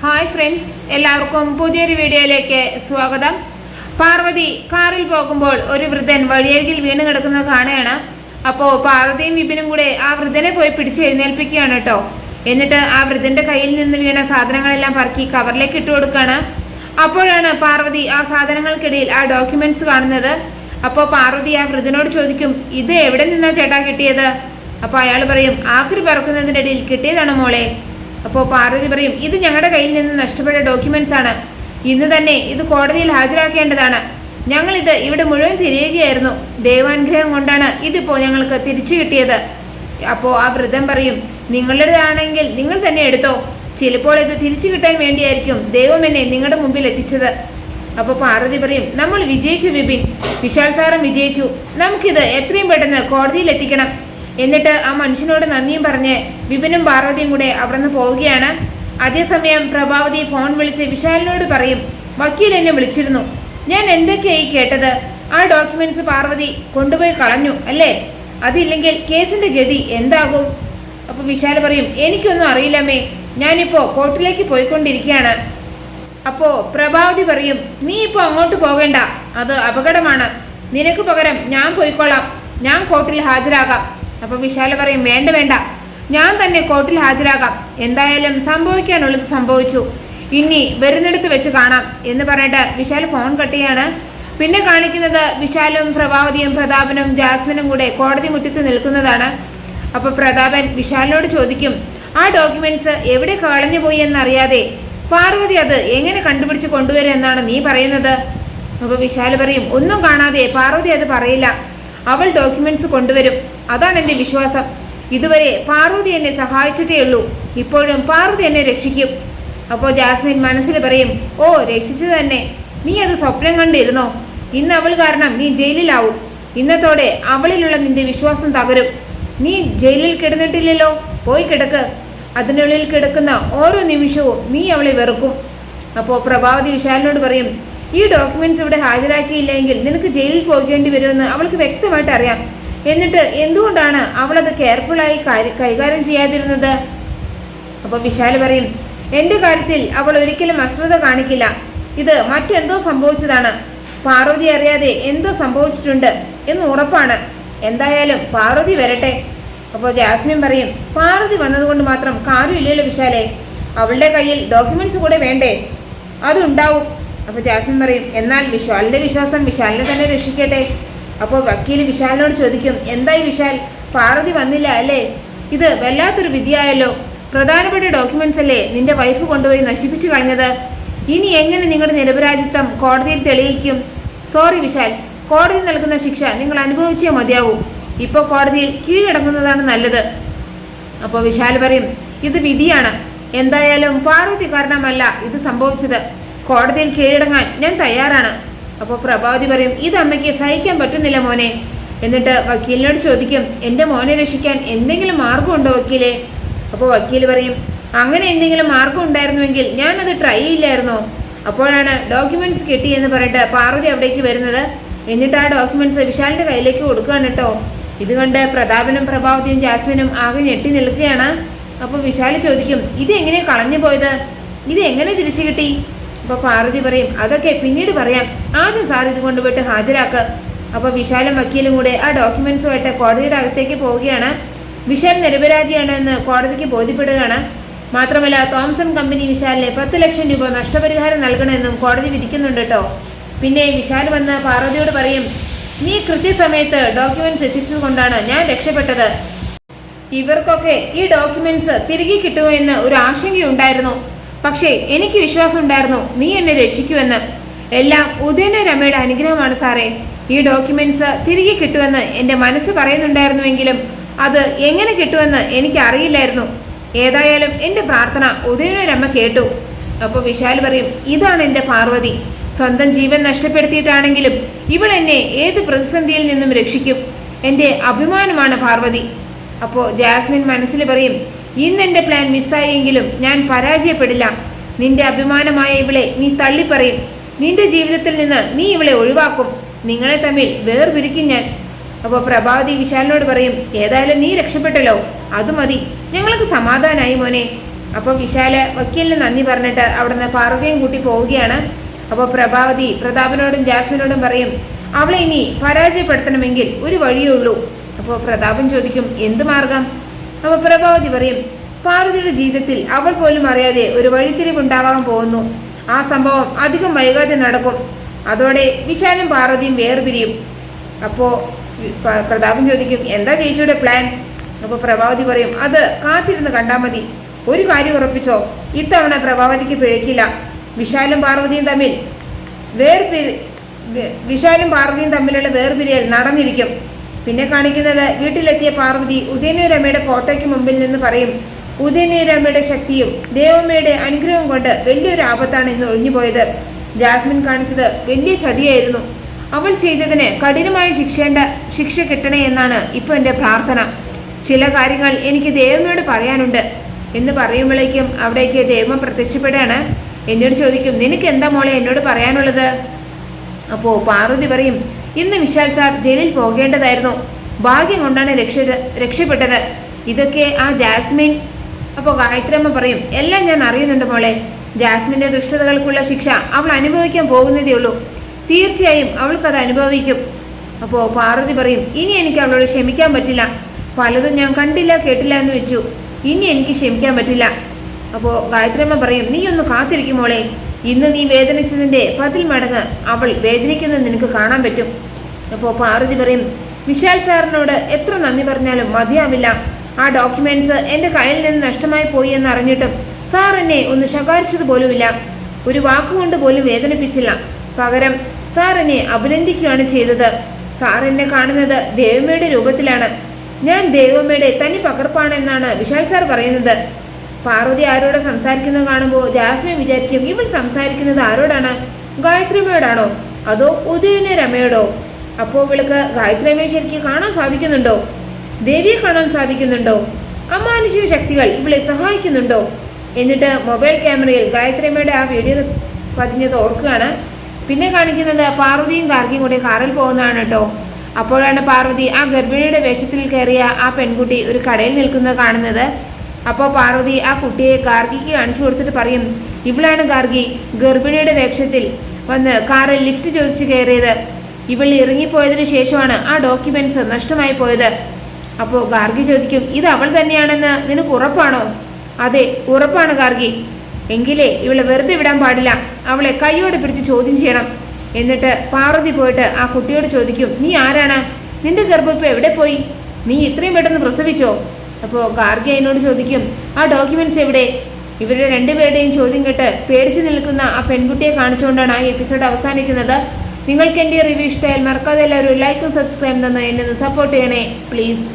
Hi friends എല്ലാവർക്കും പുതിയൊരു വീഡിയോയിലേക്ക് സ്വാഗതം. പാർവതി കാറിൽ പോകുമ്പോൾ ഒരു വൃദ്ധൻ വഴിയരികിൽ വീണ് കിടക്കുന്നത് കാണുകയാണ്. അപ്പോൾ പാർവതിയും വിപിനും കൂടെ ആ വൃദ്ധനെ പോയി പിടിച്ച് എഴുന്നേൽപ്പിക്കുകയാണ് കേട്ടോ. എന്നിട്ട് ആ വൃദ്ധന്റെ കയ്യിൽ നിന്ന് വീണ സാധനങ്ങളെല്ലാം പറക്കി കവറിലേക്ക് ഇട്ട് കൊടുക്കുകയാണ്. അപ്പോഴാണ് പാർവതി ആ സാധനങ്ങൾക്കിടയിൽ ആ ഡോക്യുമെന്റ്സ് കാണുന്നത്. അപ്പോൾ പാർവതി ആ വൃദ്ധനോട് ചോദിക്കും ഇത് എവിടെ നിന്നാണ് ചേട്ടാ കിട്ടിയത്? അപ്പോൾ അയാൾ പറയും ആക്രി പറക്കുന്നതിന്റെ ഇടയിൽ കിട്ടിയതാണ് മോളെ. അപ്പോൾ പാർവതി പറയും ഇത് ഞങ്ങളുടെ കയ്യിൽ നിന്ന് നഷ്ടപ്പെട്ട ഡോക്യുമെന്റ്സ് ആണ്. ഇന്ന് തന്നെ ഇത് കോടതിയിൽ ഹാജരാക്കേണ്ടതാണ്. ഞങ്ങൾ ഇത് ഇവിടെ മുഴുവൻ തിരിയുകയായിരുന്നു. ദൈവാനുഗ്രഹം കൊണ്ടാണ് ഇതിപ്പോൾ ഞങ്ങൾക്ക് തിരിച്ചു കിട്ടിയത്. അപ്പോൾ ആ വൃദ്ധം പറയും നിങ്ങളുടേതാണെങ്കിൽ നിങ്ങൾ തന്നെ എടുത്തോ. ചിലപ്പോൾ ഇത് തിരിച്ചു കിട്ടാൻ വേണ്ടിയായിരിക്കും ദൈവം എന്നെ നിങ്ങളുടെ മുമ്പിൽ എത്തിച്ചത്. അപ്പോൾ പാർവതി പറയും നമ്മൾ വിജയിച്ചു വിപിൻ. വിശാൽ സാറും വിജയിച്ചു. നമുക്കിത് എത്രയും പെട്ടെന്ന് കോടതിയിൽ എത്തിക്കണം. എന്നിട്ട് ആ മനുഷ്യനോട് നന്ദിയും പറഞ്ഞ് വിപിനും പാർവതിയും കൂടെ അവിടെ നിന്ന് പോവുകയാണ്. അതേസമയം പ്രഭാവതി ഫോൺ വിളിച്ച് വിശാലിനോട് പറയും വക്കീൽ എന്നെ വിളിച്ചിരുന്നു. ഞാൻ എന്തൊക്കെയായി കേട്ടത്? ആ ഡോക്യുമെന്റ്സ് പാർവതി കൊണ്ടുപോയി കളഞ്ഞു അല്ലേ? അതില്ലെങ്കിൽ കേസിന്റെ ഗതി എന്താകും? അപ്പൊ വിശാൽ പറയും എനിക്കൊന്നും അറിയില്ലമ്മേ. ഞാനിപ്പോ കോർട്ടിലേക്ക് പോയിക്കൊണ്ടിരിക്കുകയാണ്. അപ്പോ പ്രഭാവതി പറയും നീ ഇപ്പോ അങ്ങോട്ട് പോകേണ്ട. അത് അപകടമാണ്. നിനക്ക് പകരം ഞാൻ പോയിക്കോളാം ഞാൻ കോർട്ടിൽ ഹാജരാകാം. അപ്പൊ വിശാല പറയും വേണ്ട വേണ്ട. ഞാൻ തന്നെ കോർട്ടിൽ ഹാജരാകാം. എന്തായാലും സംഭവിക്കാനുള്ളത് സംഭവിച്ചു. ഇനി വരുന്നിടത്ത് വെച്ച് കാണാം. എന്ന് പറഞ്ഞിട്ട് വിശാൽ ഫോൺ കട്ടിയാണ് പിന്നെ കാണിക്കുന്നത് വിശാലും പ്രഭാവതിയും പ്രതാപനും ജാസ്മിനും കൂടെ കോടതി മുറ്റത്ത് നിൽക്കുന്നതാണ്. അപ്പൊ പ്രതാപൻ വിശാലിനോട് ചോദിക്കും ആ ഡോക്യുമെന്റ്സ് എവിടെ കളഞ്ഞു പോയി എന്നറിയാതെ? പാർവതി അത് എങ്ങനെ കണ്ടുപിടിച്ച് കൊണ്ടുവരും എന്നാണ് നീ പറയുന്നത്? അപ്പൊ വിശാൽ പറയും ഒന്നും കാണാതെ പാർവതി അത് പറയില്ല. അവൾ ഡോക്യുമെന്റ്സ് കൊണ്ടുവരും. അതാണ് എന്റെ വിശ്വാസം. ഇതുവരെ പാർവതി എന്നെ സഹായിച്ചിട്ടേ ഉള്ളൂ. ഇപ്പോഴും പാർവതി എന്നെ രക്ഷിക്കും. അപ്പോൾ ജാസ്മിൻ മനസ്സിൽ പറയും ഓ രക്ഷിച്ചു തന്നെ. നീ അത് സ്വപ്നം കണ്ടിരുന്നോ? ഇന്ന് അവൾ കാരണം നീ ജയിലിലാവും. ഇന്നത്തോടെ അവളിലുള്ള നിന്റെ വിശ്വാസം തകരും. നീ ജയിലിൽ കിടന്നിട്ടില്ലല്ലോ? പോയി കിടക്ക്. അതിനുള്ളിൽ കിടക്കുന്ന ഓരോ നിമിഷവും നീ അവളെ വെറുക്കും. അപ്പോൾ പ്രഭാവതി വിശാലിനോട് പറയും ഈ ഡോക്യുമെന്റ്സ് ഇവിടെ ഹാജരാക്കിയില്ലെങ്കിൽ നിനക്ക് ജയിലിൽ പോകേണ്ടി വരുമെന്ന് അവൾക്ക് വ്യക്തമായിട്ട് അറിയാം. എന്നിട്ട് എന്തുകൊണ്ടാണ് അവളത് കെയർഫുള്ളായി കാര്യ- കൈകാര്യം ചെയ്യാതിരുന്നത്? അപ്പോൾ വിശാൽ പറയും എന്റെ കാര്യത്തിൽ അവൾ ഒരിക്കലും അശ്രദ്ധ കാണിക്കില്ല. ഇത് മറ്റെന്തോ സംഭവിച്ചതാണ്. പാർവതി അറിയാതെ എന്തോ സംഭവിച്ചിട്ടുണ്ട് എന്ന് ഉറപ്പാണ്. എന്തായാലും പാർവതി വരട്ടെ. അപ്പോൾ ജാസ്മിൻ പറയും പാർവതി വന്നതുകൊണ്ട് മാത്രം കാര്യമില്ലല്ലോ വിശാലെ. അവളുടെ കയ്യിൽ ഡോക്യുമെന്റ്സ് കൂടെ വേണ്ടേ? അതുണ്ടാവും. അപ്പോൾ ജാസ്മിൻ പറയും എന്നാൽ വിശാലിന്റെ വിശ്വാസം വിശാലിനെ തന്നെ രക്ഷിക്കട്ടെ. അപ്പോൾ വക്കീൽ വിശാലിനോട് ചോദിക്കും എന്തായി വിശാൽ? പാർവതി വന്നില്ല അല്ലേ? ഇത് വല്ലാത്തൊരു വിധിയായല്ലോ. പ്രധാനപ്പെട്ട ഡോക്യുമെന്റ്സ് അല്ലേ നിന്റെ വൈഫ് കൊണ്ടുപോയി നശിപ്പിച്ചു കളഞ്ഞത്? ഇനി എങ്ങനെ നിങ്ങളുടെ നിരപരാധിത്വം കോടതിയിൽ തെളിയിക്കും? സോറി വിശാൽ കോടതി നൽകുന്ന ശിക്ഷ നിങ്ങൾ അനുഭവിച്ചേ മതിയാവൂ. ഇപ്പോൾ കോടതിയിൽ കീഴടങ്ങുന്നതാണ് നല്ലത്. അപ്പോൾ വിശാൽ പറയും ഇത് വിധിയാണ്. എന്തായാലും പാർവതി കാരണമല്ല ഇത് സംഭവിച്ചത്. കോടതിയിൽ കീഴടങ്ങാൻ ഞാൻ തയ്യാറാണ്. അപ്പോൾ പ്രഭാവതി പറയും ഇത് അമ്മയ്ക്ക് സഹിക്കാൻ പറ്റുന്നില്ല മോനെ. എന്നിട്ട് വക്കീലിനോട് ചോദിക്കും എന്റെ മോനെ രക്ഷിക്കാൻ എന്തെങ്കിലും മാർഗമുണ്ടോ വക്കീലെ? അപ്പോൾ വക്കീൽ പറയും അങ്ങനെ എന്തെങ്കിലും മാർഗം ഉണ്ടായിരുന്നുവെങ്കിൽ ഞാനത് ട്രൈ ചെയ്യില്ലായിരുന്നോ? അപ്പോഴാണ് ഡോക്യുമെന്റ്സ് കിട്ടി എന്ന് പറഞ്ഞിട്ട് പാർവതി അവിടേക്ക് വരുന്നത്. എന്നിട്ട് ആ ഡോക്യുമെന്റ്സ് വിശാലിന്റെ കയ്യിലേക്ക് കൊടുക്കുകയാണ് കേട്ടോ. ഇതുകൊണ്ട് പ്രതാപനും പ്രഭാവതിയും ജാസ്മിനും ആകെ ഞെട്ടി നിൽക്കുകയാണ്. അപ്പോൾ വിശാൽ ചോദിക്കും ഇത് എങ്ങനെ കളഞ്ഞു പോയത് ഇത് എങ്ങനെ തിരിച്ചു കിട്ടി? അപ്പോൾ പാർവതി പറയും അതൊക്കെ പിന്നീട് പറയാം. ആദ്യം സാർ ഇത് കൊണ്ടുപോയിട്ട് ഹാജരാക്ക്. അപ്പോൾ വിശാലും വക്കീലും കൂടെ ആ ഡോക്യുമെന്റ്സുമായിട്ട് കോടതിയുടെ അകത്തേക്ക് പോവുകയാണ്. വിശാൽ നിരപരാധിയാണ് എന്ന് കോടതിക്ക് ബോധ്യപ്പെടുകയാണ്. മാത്രമല്ല തോംസൺ കമ്പനി വിശാലിന് പത്ത് ലക്ഷം രൂപ നഷ്ടപരിഹാരം നൽകണമെന്നും കോടതി വിധിക്കുന്നുണ്ട് കേട്ടോ. പിന്നെ വിശാൽ വന്ന് പാർവതിയോട് പറയും നീ കൃത്യസമയത്ത് ഡോക്യുമെന്റ്സ് എത്തിച്ചതുകൊണ്ടാണ് ഞാൻ രക്ഷപ്പെട്ടത്. ഇവർക്കൊക്കെ ഈ ഡോക്യുമെന്റ്സ് തിരികെ കിട്ടുമോ എന്ന് ഒരു ആശങ്കയുണ്ടായിരുന്നു. പക്ഷേ എനിക്ക് വിശ്വാസം ഉണ്ടായിരുന്നു നീ എന്നെ രക്ഷിക്കുമെന്ന്. എല്ലാം ഉദയന രമയുടെ അനുഗ്രഹമാണ് സാറേ. ഈ ഡോക്യുമെന്റ്സ് തിരികെ കിട്ടുമെന്ന് എന്റെ മനസ്സ് പറയുന്നുണ്ടായിരുന്നുവെങ്കിലും അത് എങ്ങനെ കിട്ടുമെന്ന് എനിക്ക് അറിയില്ലായിരുന്നു ഏതായാലും എന്റെ പ്രാർത്ഥന ഉദയന രമ കേട്ടു. അപ്പോൾ വിശാൽ പറയും ഇതാണ് എന്റെ പാർവതി. സ്വന്തം ജീവൻ നഷ്ടപ്പെടുത്തിയിട്ടാണെങ്കിലും ഇവൾ എന്നെ ഏത് പ്രതിസന്ധിയിൽ നിന്നും രക്ഷിക്കും? എന്റെ അഭിമാനമാണ് പാർവതി. അപ്പോൾ ജാസ്മിൻ മനസ്സിൽ പറയും ഇന്ന് എന്റെ പ്ലാൻ മിസ്സായെങ്കിലും ഞാൻ പരാജയപ്പെടില്ല. നിന്റെ അഭിമാനമായ ഇവളെ നീ തള്ളിപ്പറയും. നിന്റെ ജീവിതത്തിൽ നിന്ന് നീ ഇവളെ ഒഴിവാക്കും. നിങ്ങളെ തമ്മിൽ വേർപിരിക്കും ഞാൻ. അപ്പോൾ പ്രഭാവതി വിശാലിനോട് പറയും ഏതായാലും നീ രക്ഷപ്പെട്ടല്ലോ. അത് മതി. ഞങ്ങൾക്ക് സമാധാനമായി മോനെ. അപ്പോൾ വിശാൽ വക്കീലിന് നന്ദി പറഞ്ഞിട്ട് അവിടുന്ന് പാർവതിയും കൂട്ടി പോവുകയാണ്. അപ്പോൾ പ്രഭാവതി പ്രതാപനോടും ജാസ്മിനോടും പറയും അവളെ ഇനി പരാജയപ്പെടുത്തണമെങ്കിൽ ഒരു വഴിയേ ഉള്ളൂ. അപ്പോൾ പ്രതാപൻ ചോദിക്കും എന്ത് മാർഗം? അപ്പോൾ പ്രഭാവതി പറയും പാർവതിയുടെ ജീവിതത്തിൽ അവൾ പോലും അറിയാതെ ഒരു വഴിത്തിരിവുണ്ടാവാൻ പോകുന്നു. ആ സംഭവം അധികം വൈകാതെ നടക്കും. അതോടെ വിശാലും പാർവതിയും വേർപിരിയും. അപ്പോൾ പ്രതാപം ചോദിക്കും എന്താ ചേച്ചിയുടെ പ്ലാൻ അപ്പോൾ പ്രഭാവതി പറയും അത് കാത്തിരുന്ന് കണ്ടാൽ മതി. ഒരു കാര്യം ഉറപ്പിച്ചോ ഇത്തവണ പ്രഭാവതിക്ക് പിഴയ്ക്കില്ല വിശാലും പാർവതിയും തമ്മിൽ വേർപിരി വിശാലും പാർവതിയും തമ്മിലുള്ള വേർപിരിയൽ നടന്നിരിക്കും. പിന്നെ കാണിക്കുന്നത് വീട്ടിലെത്തിയ പാർവതി ഉദയനീരമ്മയുടെ ഫോട്ടോയ്ക്ക് മുമ്പിൽ നിന്ന് പറയും ഉദയനീരമ്മയുടെ ശക്തിയും ദേവമ്മയുടെ അനുഗ്രഹം കൊണ്ട് വലിയൊരു ആപത്താണ് ഇന്ന് ഒഴിഞ്ഞുപോയത്. ജാസ്മിൻ കാണിച്ചത് വലിയ ചതിയായിരുന്നു. അവൾ ചെയ്തതിന് കഠിനമായ ശിക്ഷേണ്ട ശിക്ഷ കിട്ടണേ എന്നാണ് ഇപ്പൊ എന്റെ പ്രാർത്ഥന. ചില കാര്യങ്ങൾ എനിക്ക് ദേവമ്മയോട് പറയാനുണ്ട് എന്ന് പറയുമ്പോഴേക്കും അവിടേക്ക് ദേവം പ്രത്യക്ഷപ്പെടുകയാണ്. എന്നോട് ചോദിക്കും നിനക്ക് എന്താ മോളെ എന്നോട് പറയാനുള്ളത് അപ്പോൾ പാർവതി പറയും ഇന്ന് വിശാൽ സാർ ജയിലിൽ പോകേണ്ടതായിരുന്നു. ഭാഗ്യം കൊണ്ടാണ് രക്ഷ രക്ഷപ്പെട്ടത്. ഇതൊക്കെ ആ ജാസ്മിൻ അപ്പോൾ ഗായത്രിയമ്മ പറയും എല്ലാം ഞാൻ അറിയുന്നുണ്ട് മോളെ. ജാസ്മിന്റെ ദുഷ്ടതകൾക്കുള്ള ശിക്ഷ അവൾ അനുഭവിക്കാൻ പോകുന്നതേ ഉള്ളൂ. തീർച്ചയായും അവൾക്കത് അനുഭവിക്കും. അപ്പോൾ പാർവതി പറയും ഇനി എനിക്ക് അവളോട് ക്ഷമിക്കാൻ പറ്റില്ല. പലതും ഞാൻ കണ്ടില്ല കേട്ടില്ല എന്ന് വെച്ചു. ഇനി എനിക്ക് ക്ഷമിക്കാൻ പറ്റില്ല. അപ്പോൾ ഗായത്രിയമ്മ പറയും നീ ഒന്ന് കാത്തിരിക്കും മോളെ. ഇന്ന് നീ വേദനിച്ചതിന്റെ പതിൽ മടങ്ങ് അവൾ വേദനിക്കുന്നത് നിനക്ക് കാണാൻ പറ്റും. അപ്പോൾ പാർവതി പറയും വിശാൽ സാറിനോട് എത്ര നന്ദി പറഞ്ഞാലും മതിയാവില്ല. ആ ഡോക്യുമെന്റ്സ് എന്റെ കയ്യിൽ നിന്ന് നഷ്ടമായി പോയി എന്ന് അറിഞ്ഞിട്ടും സാർ എന്നെ ഒന്ന് ശകാരിച്ചത് പോലുമില്ല ഒരു വാക്കുകൊണ്ട് പോലും വേദനിപ്പിച്ചില്ല. പകരം സാർ എന്നെ അഭിനന്ദിക്കുകയാണ് ചെയ്തത്. സാർ എന്നെ കാണുന്നത് ദേവമ്മയുടെ രൂപത്തിലാണ്. ഞാൻ ദേവമ്മയുടെ തനി പകർപ്പാണെന്നാണ് വിശാൽ സാർ പറയുന്നത്. പാർവതി ആരോട് സംസാരിക്കുന്നത് കാണുമ്പോൾ ജാസ്മിൻ വിചാരിക്കും ഇവൾ സംസാരിക്കുന്നത് ആരോടാണ്? ഗായത്രിമയോടാണോ അതോ ഉദയന രമയോടോ? അപ്പോൾ ഇവൾക്ക് ഗായത്രിമയെ ശരിക്കും കാണാൻ സാധിക്കുന്നുണ്ടോ? ദേവിയെ കാണാൻ സാധിക്കുന്നുണ്ടോ? അമാനുഷിക ശക്തികൾ ഇവളെ സഹായിക്കുന്നുണ്ടോ? എന്നിട്ട് മൊബൈൽ ക്യാമറയിൽ ഗായത്രിമയുടെ ആ വീഡിയോ പതിഞ്ഞത് ഓർക്കുകയാണ്. പിന്നെ കാണിക്കുന്നത് പാർവതിയും ഗാർഗിയും കൂടി കാറിൽ പോകുന്നതാണ് കേട്ടോ. അപ്പോഴാണ് പാർവതി ആ ഗർഭിണിയുടെ വേഷത്തിൽ കയറിയ ആ പെൺകുട്ടി ഒരു കടയിൽ നിൽക്കുന്നത് കാണുന്നത്. അപ്പോൾ പാർവതി ആ കുട്ടിയെ ഗാർഗിക്ക് കാണിച്ചു കൊടുത്തിട്ട് പറയും ഇവളാണ് ഗാർഗി. ഗർഭിണിയുടെ വേഷത്തിൽ വന്ന് കാറിൽ ലിഫ്റ്റ് ചോദിച്ചു കയറിയത്. ഇവൾ ഇറങ്ങിപ്പോയതിനു ശേഷമാണ് ആ ഡോക്യുമെന്റ്സ് നഷ്ടമായി പോയത്. അപ്പോൾ ഗാർഗി ചോദിക്കും ഇത് അവൾ തന്നെയാണെന്ന് നിനക്ക് ഉറപ്പാണോ? അതെ ഉറപ്പാണ് ഗാർഗി. എങ്കിലേ ഇവളെ വെറുതെ വിടാൻ പാടില്ല. അവളെ കൈയോടെ പിടിച്ച് ചോദ്യം ചെയ്യണം. എന്നിട്ട് പാർവതി പോയിട്ട് ആ കുട്ടിയോട് ചോദിക്കും നീ ആരാണ്? നിന്റെ ഗർഭം എവിടെ പോയി? നീ ഇത്രയും പെട്ടെന്ന് പ്രസവിച്ചോ? അപ്പോൾ ഗാർഗി അതിനോട് ചോദിക്കും ആ ഡോക്യുമെന്റ്സ് എവിടെ? ഇവരുടെ രണ്ടുപേരുടെയും ചോദ്യം കേട്ട് പേടിച്ചു നിൽക്കുന്ന ആ പെൺകുട്ടിയെ കാണിച്ചുകൊണ്ടാണ് ആ എപ്പിസോഡ് അവസാനിക്കുന്നത്. നിങ്ങൾക്ക് എന്റെ റിവ്യൂ ഇഷ്ടമായാൽ മറക്കാതെ എല്ലാവരും ലൈക്കും സബ്സ്ക്രൈബ് തന്ന് എന്നെ സപ്പോർട്ട് ചെയ്യണേ പ്ലീസ്